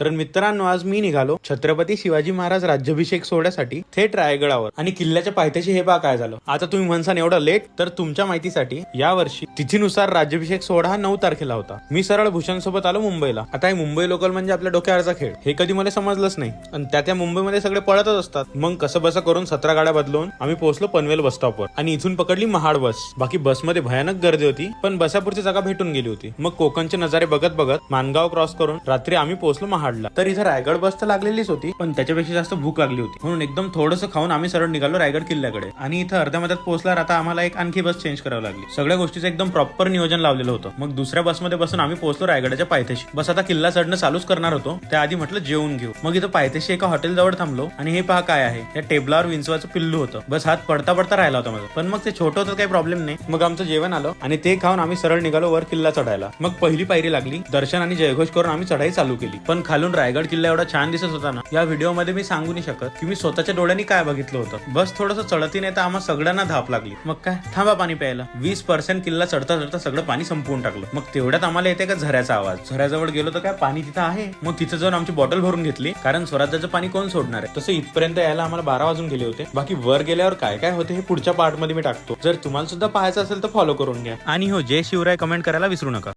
तर मित्रांनो आज मी निघालो छत्रपती शिवाजी महाराज राज्याभिषेक सोहळ्यासाठी थेट रायगडावर. आणि किल्ल्याच्या पायथ्याशी हे बा काय झालं. आता तुम्ही म्हणसान एवढं लेट तर तुमच्या माहितीसाठी या वर्षी तिथीनुसार राज्याभिषेक सोहळा हा नऊ तारखेला होता. मी सरळ भूषण सोबत आलो मुंबईला. आता हे मुंबई लोकल म्हणजे आपल्या डोक्यावरचा खेळ. हे कधी मला समजलंच नाही. आणि त्या त्या मुंबईमध्ये सगळे पळतच असतात. मग कसं बसं करून सतरा गाड्या बदलून आम्ही पोहोचलो पनवेल बस स्टॉपवर आणि इथून पकडली महाड बस. बाकी बसमध्ये भयानक गर्दी होती पण बसापुरची जागा भेटून गेली होती. मग कोकणचे नजारे बघत बघत मानगाव क्रॉस करून रात्री आम्ही पोहोचलो महाड. महाडला तर इथं रायगड बस तर लागलेलीच होती पण त्याच्यापेक्षा जास्त भूक लागली होती. म्हणून एकदम थोडंसं खाऊन आम्ही सरळ निघालो रायगड किल्ल्याकडे. आणि इथं अर्ध्या मध्यात पोहोचल्यावर आता आम्हाला एक आणखी बस चेंज करावी लागली. सगळ्या गोष्टीचं एकदम प्रॉपर नियोजन लावलेलं होतं. मग दुसऱ्या बसमध्ये बसून आम्ही पोहोचलो रायगडाच्या पायथ्याशी. बस आता किल्ला चढणं चालूच करणार होतो. त्याआधी म्हटलं जेवून घेऊ. मग इथं पायथ्याशी एका हॉटेल जवळ थांबलो आणि हे पहा काय आहे. या टेबलावर विंचवाचं पिल्लू होतं. बस हात पडता पडता राहिला होता माझा. पण मग ते छोटं होतं काही प्रॉब्लेम नाही. मग आमचं जेवण आलं आणि ते खाऊन आम्ही सरळ निघालो वर किल्ला चढायला. मग पहिली पायरी लागली. दर्शन आणि जयघोष करून आम्ही चढाई चालू केली. पण खाली खालून रायगड किल्ला एवढा छान दिसत होता ना या व्हिडिओमध्ये मी सांगू नाही शकत की मी स्वतःच्या डोळ्यांनी काय बघितलं होतं. बस थोडस चढती नाही तर आम्हा सगळ्यांना धाप लागली. मग काय? थांबा पाणी प्यायला. वीस पर्सेंट किल्ला चढता चढता सगळं पाणी संपवून टाकलं. मग तेवढ्यात आम्हाला येते का झऱ्याचा आवाज. झऱ्याजवळ गेलो तर काय? पाणी तिथं आहे? मग तिथं जाऊन आमची बॉटल भरून घेतली. कारण स्वराज्याचं पाणी कोण सोडणार आहे? तसं इथपर्यंत यायला आम्हाला बारा वाजून गेले होते. बाकी वर गेल्यावर काय काय होते हे पुढच्या पार्टमध्ये मी टाकतो. जर तुम्हाला सुद्धा पाहायचं असेल तर फॉलो करून घ्या. आणि हो जय शिवराय कमेंट करायला विसरू नका.